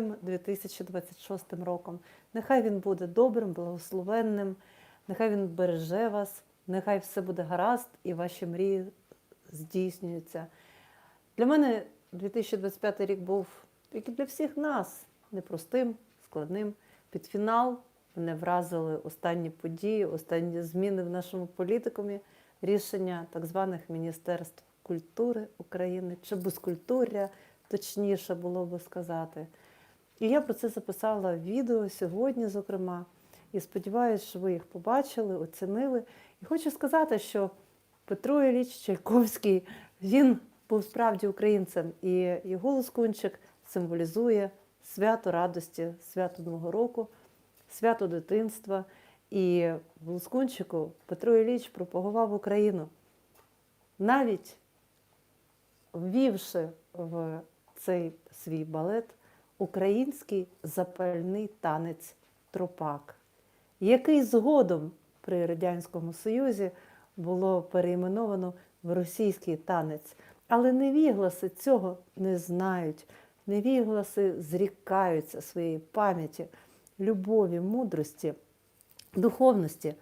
новим 2026 роком. Нехай він буде добрим, благословенним, нехай він береже вас, нехай все буде гаразд і ваші мрії здійснюються. Для мене 2025 рік був, як і для всіх нас, непростим, складним. Під фінал мене вразили останні події, останні зміни в нашому політикумі, рішення так званих міністерств культури України чи безкультуря, точніше було би сказати. І я про це записала відео сьогодні, зокрема. І сподіваюся, що ви їх побачили, оцінили. І хочу сказати, що Петро Ілліч Чайковський він був справді українцем, і його лоскунчик символізує свято радості, свято Нового року, свято дитинства. І в лоскунчику Петро Ілліч пропагував Україну, навіть ввівши в цей свій балет український запальний танець тропак, який згодом при Радянському Союзі було перейменовано в російський танець. Але невігласи цього не знають. Невігласи зрікаються своєї пам'яті, любові, мудрості, духовності.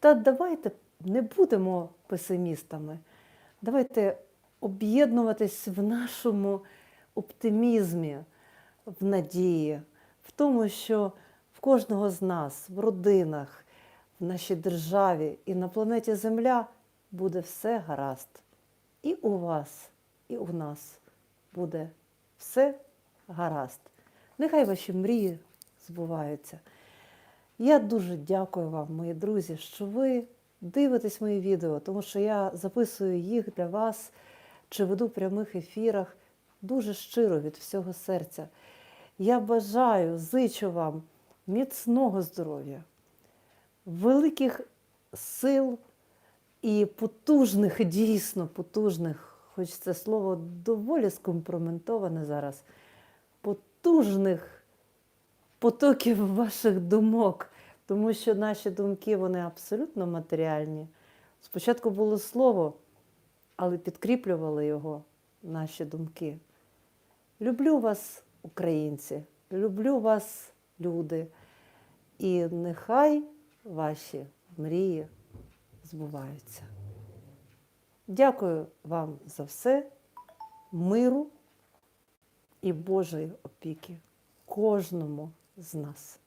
Та давайте не будемо песимістами. Давайте об'єднуватись в нашому оптимізмі, в надії, в тому, що в кожного з нас, в родинах, в нашій державі і на планеті Земля буде все гаразд. І у вас, і у нас буде все гаразд. Нехай ваші мрії збуваються. Я дуже дякую вам, мої друзі, що ви дивитесь мої відео, тому що я записую їх для вас чи веду в прямих ефірах дуже щиро від всього серця. Я бажаю, зичу вам міцного здоров'я, великих сил і потужних, дійсно потужних, хоч це слово доволі скомпроментоване зараз, потужних потоків ваших думок, тому що наші думки вони абсолютно матеріальні. Спочатку було слово, але підкріплювали його наші думки. Люблю вас, українці, люблю вас, люди, і нехай ваші мрії збуваються. Дякую вам за все, миру і Божої опіки кожному з нас.